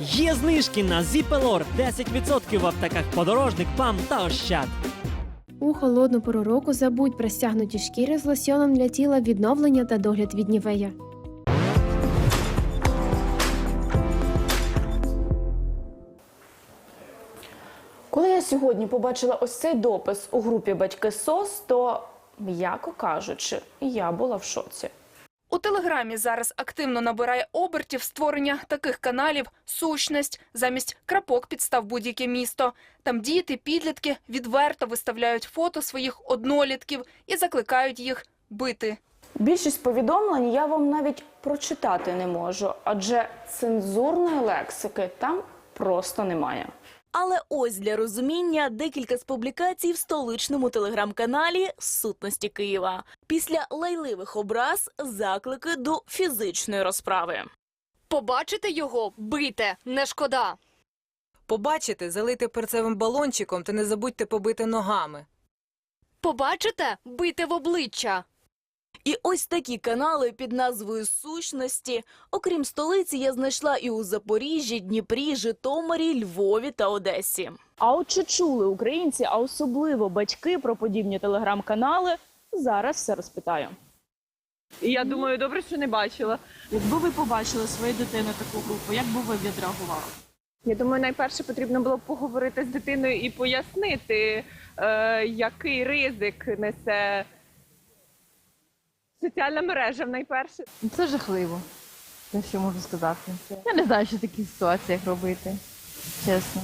Є знижки на Зіпелор 10% в аптеках подорожник, ПАМ та Ощад. У холодну пору року забудь про стягнуті шкіри з лосьоном для тіла відновлення та догляд від нівея. Коли я сьогодні побачила ось цей допис у групі Батьки СОС, то, м'яко кажучи, я була в шоці. У телеграмі зараз активно набирає обертів створення таких каналів сущність замість крапок підстав будь-яке місто. Там діти, підлітки відверто виставляють фото своїх однолітків і закликають їх бити. Більшість повідомлень я вам навіть прочитати не можу, адже цензурної лексики там просто немає. Але ось для розуміння декілька з публікацій в столичному телеграм-каналі Сутності Києва. Після лайливих образ заклики до фізичної розправи. Побачите його, бийте, не шкода. Побачите, залийте перцевим балончиком та не забудьте побити ногами. Побачите, бийте в обличчя. І ось такі канали під назвою Сущності. Окрім столиці, я знайшла і у Запоріжжі, Дніпрі, Житомирі, Львові та Одесі. А от чи чули українці, а особливо батьки про подібні телеграм-канали? Зараз все розпитаю. І я думаю, добре, що не бачила. Якби ви побачили свою дитину таку групу, як би ви відреагували? Я думаю, найперше потрібно було б поговорити з дитиною і пояснити, е, який ризик несе соціальна мережа найперше. Це жахливо. Те, що можу сказати. Я не знаю, що в таких ситуаціях робити. Чесно.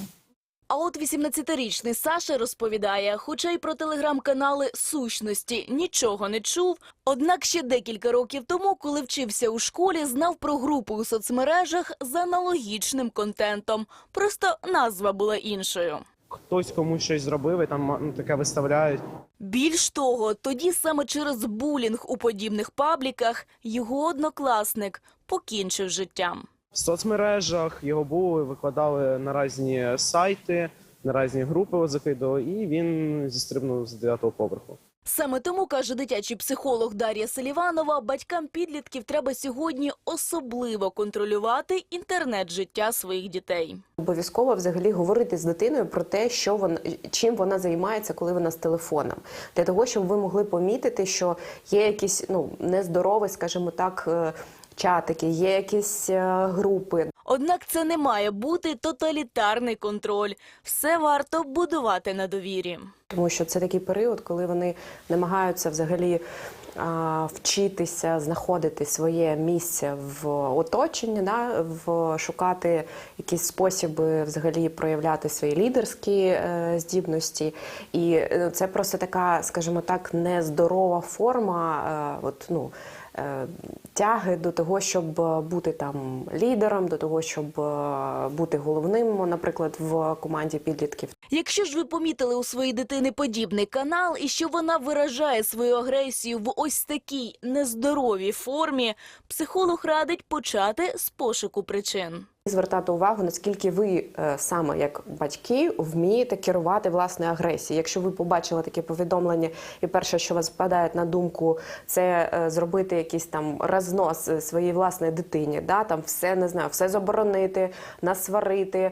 А от 18-річний Саша розповідає, хоча й про телеграм-канали сущності нічого не чув. Однак ще декілька років тому, коли вчився у школі, знав про групу у соцмережах з аналогічним контентом. Просто назва була іншою. Хтось комусь щось зробив і там ну, таке виставляють. Більш того, тоді саме через булінг у подібних пабліках його однокласник покінчив життям. В соцмережах його були, викладали на різні сайти, на різні групи закидували, і він зістрибнув з 9-го поверху. Саме тому, каже дитячий психолог Дар'я Селіванова, батькам підлітків треба сьогодні особливо контролювати інтернет-життя своїх дітей. Обов'язково взагалі говорити з дитиною про те, що вона чим вона займається, коли вона з телефоном, для того, щоб ви могли помітити, що є якісь ну нездорові, скажімо так, е, чатики, є якісь е, групи, Однак це не має бути тоталітарний контроль. Все варто будувати на довірі. тому що це такий період, коли вони намагаються взагалі. а, Вчитися знаходити своє місце в оточенні, да, в шукати якісь способи взагалі проявляти свої лідерські е, здібності, і е, це просто така, скажімо так, нездорова форма. Е, от, ну, Тяги до того, щоб е, бути там лідером, до того, щоб е, бути головним, наприклад, в команді підлітків. Якщо ж ви помітили у своїй дитини подібний канал і що вона виражає свою агресію в ось такій нездоровій формі, психолог радить почати з пошуку причин. Звертати увагу, наскільки ви е, саме як батьки вмієте керувати власною агресією. Якщо ви побачили таке повідомлення, і перше, що вас впадає на думку, це е, зробити якийсь там рознос е, своїй власної дитині, да там все не знаю, все заборонити, насварити,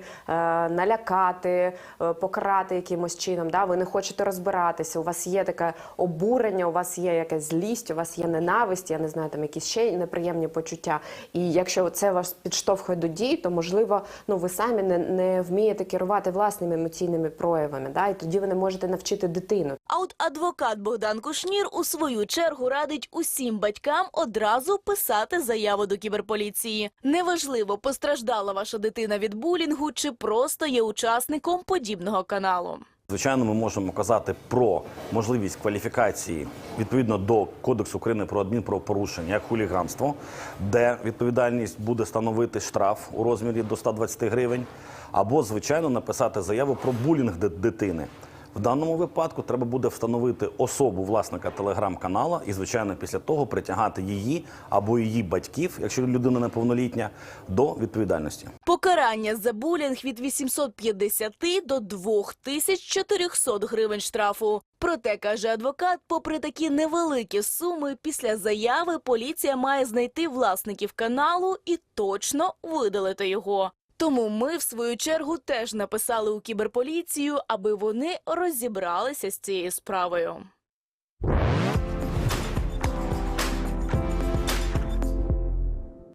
налякати, покарати якимось чином. Да, ви не хочете розбиратися. У вас є таке обурення, у вас є якась злість, у вас є ненависть, я не знаю, там якісь ще неприємні почуття. І якщо це вас підштовхує до дій, то можливо, ну ви самі не, не вмієте керувати власними емоційними проявами. Да, і тоді ви не можете навчити дитину. А от адвокат Богдан Кушнір у свою чергу радить усім батькам одразу писати заяву до кіберполіції. Неважливо, постраждала ваша дитина від булінгу чи просто є учасником подібного каналу. Звичайно, ми можемо казати про можливість кваліфікації відповідно до Кодексу України про адмінправопорушення як хуліганство, де відповідальність буде становити штраф у розмірі до 120 гривень, або звичайно написати заяву про булінг дитини. В даному випадку треба буде встановити особу власника телеграм-канала і, звичайно, після того притягати її або її батьків, якщо людина неповнолітня, до відповідальності. Покарання за булінг від 850 до 2400 гривень штрафу. Проте, каже адвокат, попри такі невеликі суми, після заяви поліція має знайти власників каналу і точно видалити його. Тому ми, в свою чергу, теж написали у кіберполіцію, аби вони розібралися з цією справою.